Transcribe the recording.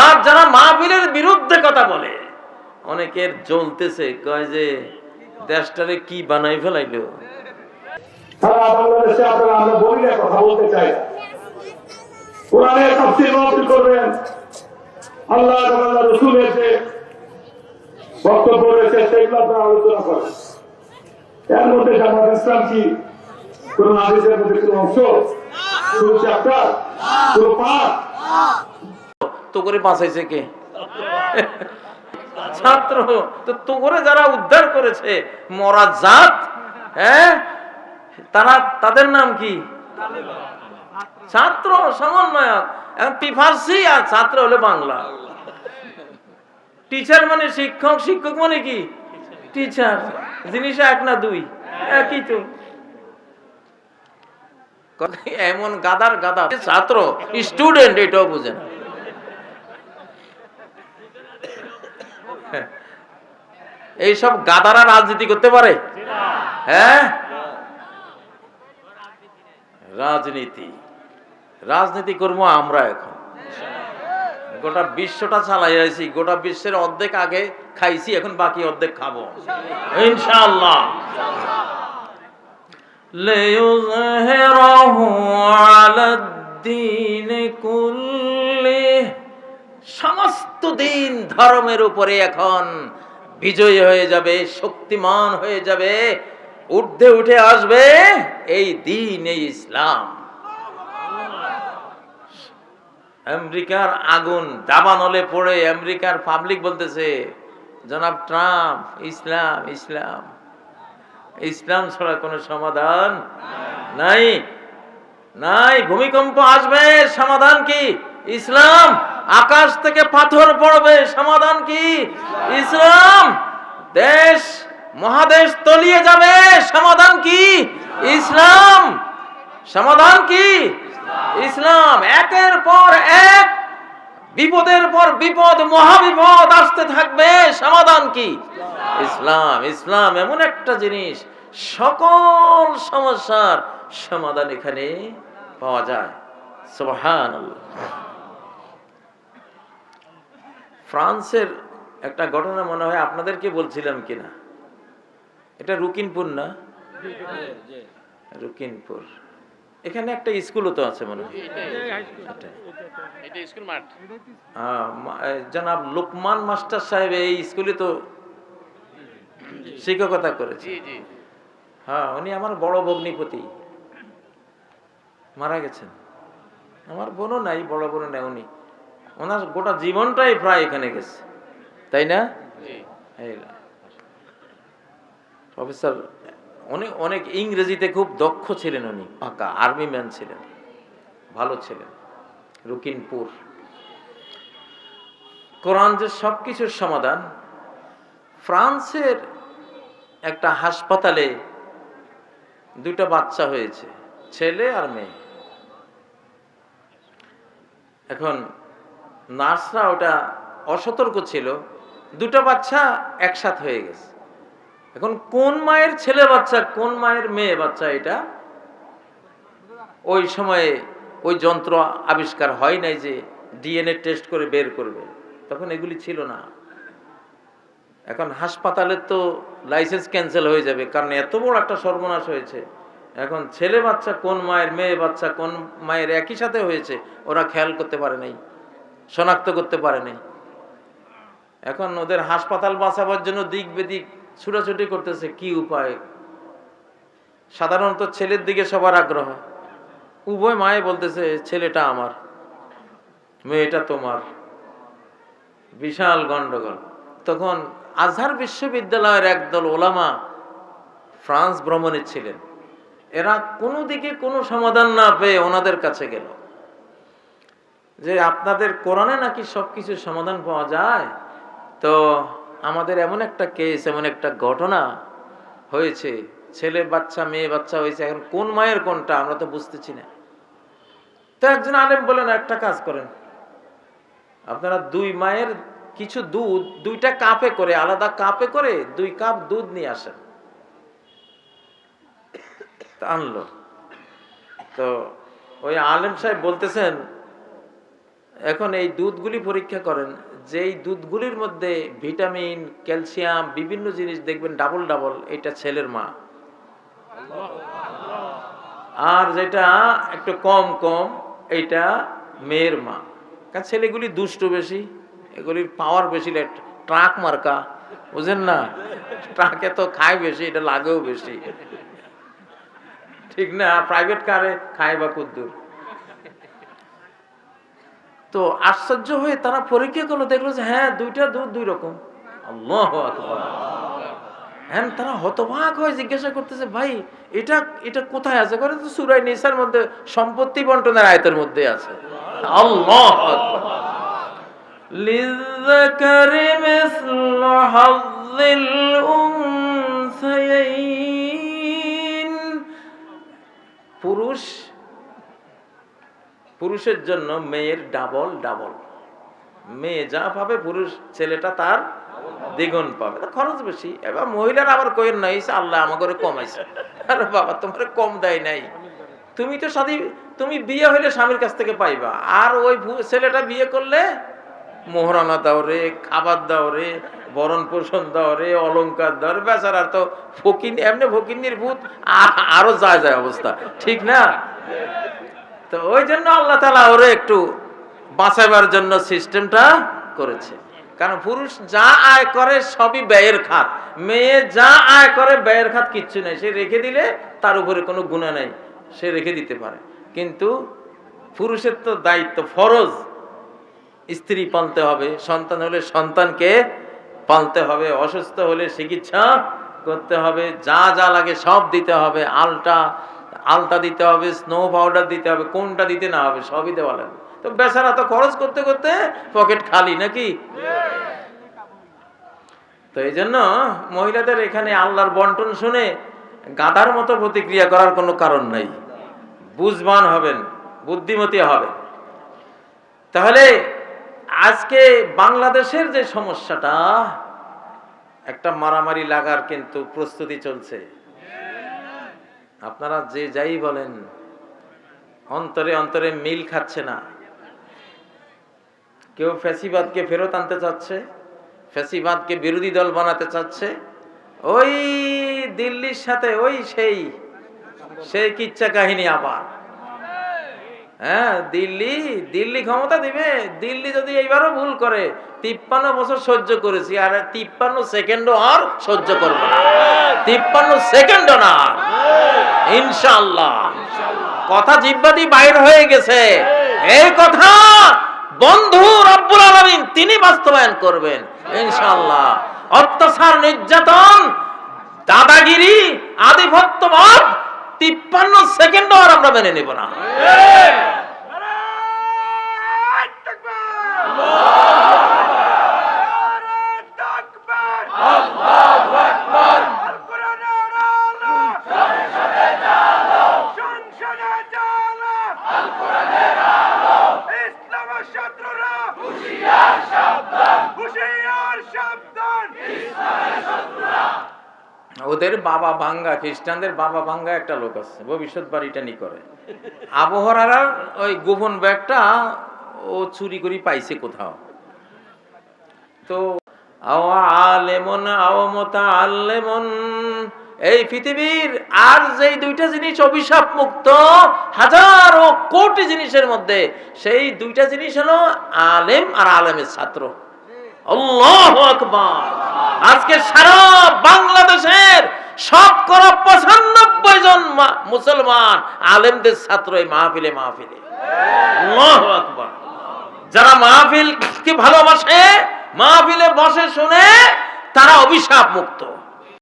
আর যারা মাহফিলের বিরুদ্ধে কথা বলে, অনেকের জ্বলতেছে, কয় যে দেশটারে কি বানাই ফেলাইলো? আল্লাহ বক্তব্য রয়েছে আলোচনা করেন। এর মধ্যে তো করে বাঁচাইছে কে? ছাত্র, তো তো করে যারা উদ্ধার করেছে, মরা জাত হ্যাঁ? তারা, তাদের নাম কি? ছাত্র সমন্বয়ক। আর ছাত্র হলে বাংলা। টিচার মানে শিক্ষক শিক্ষক মানে কি? টিচার। জিনিস এক না দুই? একই তো। এমন গাদার গাদা। ছাত্র, স্টুডেন্ট, এটাও বুঝে না। এইসব গাদারা রাজনীতি করতে পারে হ্যাঁ রাজনীতি রাজনীতি করবো আমরা এখন গোটা বিশ্বটা চালাই আছি গোটা বিশ্বের অর্ধেক আগে খাইছি এখন বাকি অর্ধেক খাবো ইনশাআল্লাহ ليظهره على الدين كله সমস্ত দিন ধর্মের উপরে এখন বিজয়ী হয়ে যাবে, শক্তিমান হয়ে যাবে ঊর্ধ্বে উঠে আসবে এই দিন, এই ইসলাম। আমেরিকার আগুন দাবানলে পড়ে, আমেরিকার পাবলিক বলতেছে, জনাব ট্রাম্প, ইসলাম ইসলাম। ইসলাম ছাড়া কোনো সমাধান নাই। নাই, ভূমিকম্প আসবে, সমাধান কি? ইসলাম। আকাশ থেকে পাথর পড়বে, সমাধান কি? ইসলাম। দেশ, মহাদেশ তলিয়ে যাবে, সমাধান কি? ইসলাম। সমাধান কি? ইসলাম। একের পর এক, বিপদের পর বিপদ, মহাবিপদ আসতে থাকবে, সমাধান কি? ইসলাম। ইসলাম এমন একটা জিনিস, সকল সমস্যার সমাধান এখানে পাওয়া যায়। সুবহানাল্লাহ। ফ্রান্সের একটা ঘটনা মনে হয় আপনাদেরকে বলছিলাম কিনা? এটা রুকিনপুর না? রুকিনপুর। এখানে একটা স্কুলও তো আছে মনে হয়। এ, জনাব লোকমান মাস্টার সাহেব এই স্কুলে তো শিক্ষকতা করেছে। হ্যাঁ উনি আমার বড় ভগ্নিপতি। মারা গেছেন। আমার বোনও নাই বড় বোনও নাই উনি। ওনার গোটা জীবনটাই প্রায় এখানে গেছে। তাই না? প্রফেসর অনেক অনেক ইংরেজিতে খুব দক্ষ ছিলেন উনি পাকা আর্মি ম্যান ছিলেন ভালো ছিলেন রুকিনপুর। কোরআন যে সব কিছুর সমাধান ফ্রান্সের একটা হাসপাতালে দুটো বাচ্চা হয়েছে ছেলে আর মেয়ে। এখন নার্সরা ওটা অসতর্ক ছিল। দুটো বাচ্চা একসাথ হয়ে গেছে। এখন কোন মায়ের ছেলে বাচ্চা, কোন মায়ের মেয়ে বাচ্চা এটা? ওই সময়ে ওই যন্ত্র আবিষ্কার হয় নাই যে ডিএনএ টেস্ট করে বের করবে। তখন এগুলি ছিল না। এখন হাসপাতালের তো লাইসেন্স ক্যান্সেল হয়ে যাবে, কারণ এত বড় একটা সর্বনাশ হয়েছে। এখন ছেলে বাচ্চা, কোন মায়ের মেয়ে বাচ্চা, কোন মায়ের একই সাথে হয়েছে, ওরা খেয়াল করতে পারে নাই। শনাক্ত করতে পারেনি। এখন ওদের হাসপাতাল বাঁচাবার জন্য দিক বেদিক ছুটাছুটি করতেছে, কি উপায়? সাধারণত ছেলের দিকে সবার আগ্রহ। উভয় মায়ে বলতেছে, ছেলেটা আমার, মেয়েটা তোমার। বিশাল গন্ডগোল। তখন আজহার বিশ্ববিদ্যালয়ের একদল ওলামা ফ্রান্স ভ্রমণে ছিলেন। এরা কোনো দিকে কোনো সমাধান না পেয়ে ওনাদের কাছে গেল। যে আপনাদের কোরআনে নাকি সবকিছুর সমাধান পাওয়া যায়? তো আমাদের এমন একটা কেস এমন একটা ঘটনা হয়েছে। ছেলে বাচ্চা, মেয়ে বাচ্চা হয়েছে, এখন কোন মায়ের কোনটা আমরা তো বুঝতেছি না। তো একজন আলেম বলেন, একটা কাজ করেন। আপনারা দুই মায়ের কিছু দুধ, দুইটা কাপে করে, আলাদা কাপে করে দুই কাপ দুধ নিয়ে আসেন। আনলো। তো ওই আলেম সাহেব বলতেছেন এখন এই দুধগুলি পরীক্ষা করেন, যেই দুধগুলির মধ্যে ভিটামিন, ক্যালসিয়াম, বিভিন্ন জিনিস দেখবেন ডাবল ডাবল, এটা ছেলের মা। আর যেটা একটু কম কম, এটা মেয়ের মা। কারণ ছেলেগুলি দুষ্ট বেশি, এগুলির পাওয়ার বেশি ট্রাক মার্কা, বুঝেন না? ট্রাকে তো খায় বেশি, এটা লাগেও বেশি। ঠিক না? প্রাইভেট কারে খায় বা কুদ্দুর। তো আশ্চর্য হয়ে তারা পরীক্ষা করলো দেখলো যে হ্যাঁ দুইটা দুধ দুই রকম আল্লাহ আকবার হ্যাঁ তারা হতবাক হয়ে জিজ্ঞাসা করতেছে ভাই এটা এটা কোথায় আছে করে তো সুরাই নিসার মধ্যে সম্পত্তি বন্টনের আয়তের মধ্যে আছে আল্লাহ আকবার للذكر مثل حظ الأنثيين পুরুষের জন্য মেয়ের ডাবল ডাবল। মেয়ে যা পাবে, পুরুষ ছেলেটা তার দ্বিগুণ পাবে। খরচ বেশি। এবার মহিলার আবার কইেন নাই আল্লাহ আমাকে কমাইছে। আরে বাবা, তোমার কম দেয় নাই। তুমি তো সাথী তুমি বিয়ে হইলে স্বামীর কাছ থেকে পাইবা। আর ওই ছেলেটা বিয়ে করলে মোহরানা দাও রে, খাবার দাও রে, বরণ পোষণ দাও রে, অলংকার দাও রে। বেচারার তো ফকিন এমনি ফকিন্নির ভূত আরও যায় যায় অবস্থা। ঠিক না? তো ওই জন্য আল্লাহ তালা ওরে একটু বাঁচাবার জন্য সিস্টেমটা করেছে। কারণ পুরুষ যা আয় করে সবই ব্যয়ের খাত। মেয়ে যা আয় করে ব্যয়ের খাত কিচ্ছু নেই। সে রেখে দিলে তার উপরে কোনো গুণা নেই। সে রেখে দিতে পারে। কিন্তু পুরুষের তো দায়িত্ব ফরজ। স্ত্রী পালতে হবে, সন্তান হলে সন্তানকে পালতে হবে, অসুস্থ হলে চিকিৎসা করতে হবে, যা যা লাগে সব দিতে হবে, আলটা আলতা দিতে হবে স্নো পাউডার দিতে হবে, কোনটা দিতে না হবে, সবই দেওয়া লাগবে। তো বেচারা তো খরচ করতে করতে পকেট খালি নাকি? তো এই জন্য মহিলাদের এখানে আল্লাহর বন্টন শুনে গাদার মতো প্রতিক্রিয়া করার কোনো কারণ নাই। বুঝবান হবেন, বুদ্ধিমতী হবেন। তাহলে আজকে বাংলাদেশের যে সমস্যাটা, একটা মারামারি লাগার কিন্তু প্রস্তুতি চলছে। আপনারা যে যাই বলেন, অন্তরে অন্তরে মিল খাচ্ছে না। কেউ ফ্যাসিবাদকে ফেরত আনতে চাচ্ছে, ফ্যাসিবাদকে বিরোধী দল বানাতে চাচ্ছে, ওই দিল্লির সাথে ওই সেই সেই কিচ্ছা কাহিনী আবার। হ্যাঁ দিল্লি দিল্লি ক্ষমতা দিবে। দিল্লি যদি এইবারও ভুল করে, তিপ্পান্ন বছর সহ্য করেছি, আর তিপ্পান্ন সেকেন্ডও আর সহ্য করব না। তিপ্পান্ন সেকেন্ডও না। ইনশাল্লাহ কথা জিব্বাদি বাইর হয়ে গেছে। এই কথা বন্ধু রব্বুল আলামিন তিনি বাস্তবায়ন করবেন ইনশাল্লাহ অত্যাচার, নির্যাতন, দাদাগিরি, আধিপত্যবাদ তিপ্পান্ন সেকেন্ডও আর আমরা মেনে নেব না। ওদের বাবা ভাঙ্গা, খ্রিস্টানদের বাবা ভাঙ্গা একটা লোক আছে ভবিষ্যৎবাণীটা নি করে। আবহাওয়ার ওই গোপন ব্যাগটা ও চুরি করে পাইছে কোথাও। তো আলেমন আওমতা আলেমন এই পৃথিবীর আর যেই দুইটা জিনিস অভিশাপ মুক্ত, হাজারো কোটি জিনিসের মধ্যে, সেই দুইটা জিনিস হলো আলেম আর আলেমের ছাত্র। আল্লাহ আকবার। আজকে সারা বাংলাদেশের শতকরা পঁচানব্বই জন মুসলমান আলেমদের ছাত্র এই মাহফিলে মাহফিলে। যারা মাহফিল কি ভালোবাসে, মাহফিলে বসে শুনে তারা অভিশাপ মুক্ত